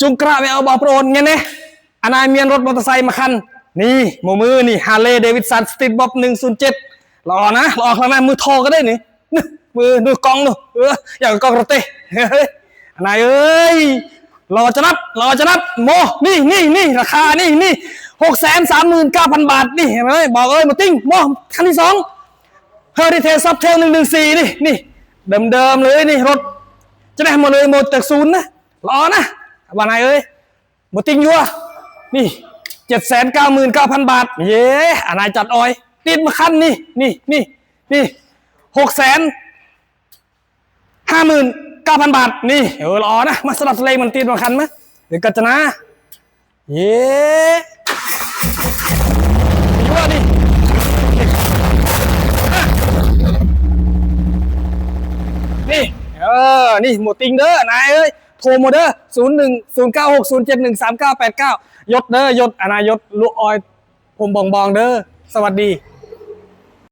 จุงกระไปเอาบอโปรนไงเนี่ยอันายเมียนรถมอเตอร์ไซค์มาคัน นี่โมมือนี่ฮาร์เลย์เดวิดสันสตีทบ๊อบหนึ่งศูนย์เจ็ดรอนะรอข้างหน้ามือโทรก็ได้นี่นึมือดูกล้องดูเอออย่างกับกล้องรถเต้อันายเอ้ยรอจะนับรอจะนับโมนี่นี่นี่ราคานี่นี่หกแสนสามหมื่นเก้าพันบาทนี่เห็นไหมบอกเอ้ยมาติ้งโมคันที่สองเฮอริเทลซับเทลหนึ่งหนึ่งสี่นี่นี่เดิมๆเลยนี่รถจะได้หมดเลยหมดจากศูนย์นะรอนะ ว่าไงเอ้ยหมติงยัวนี่เจ็ดแสนเก้าหมื่นเก้าพันบาท เย้อันนายจัดออย ติดมาคันนี่นี่นี่นี่หกแสนห้าหมื่นเก้าพันบาท นี่เออรอนะ มาสลับสเลมันติดมาคันไหมเดี๋ยวกัจจนะ เย้ยัวนี่นี่ เออ นี่หมดติงเด้อนายเอ้ย โทรโมเดอร์ศูนย์หนึ่งศูนย์เก้าหกศูนย์เจ็ดหนึ่งสามเก้าแปดเก้ายศเด้อยศอนายศลูกออย ผมบองบองเด้อสวัสดี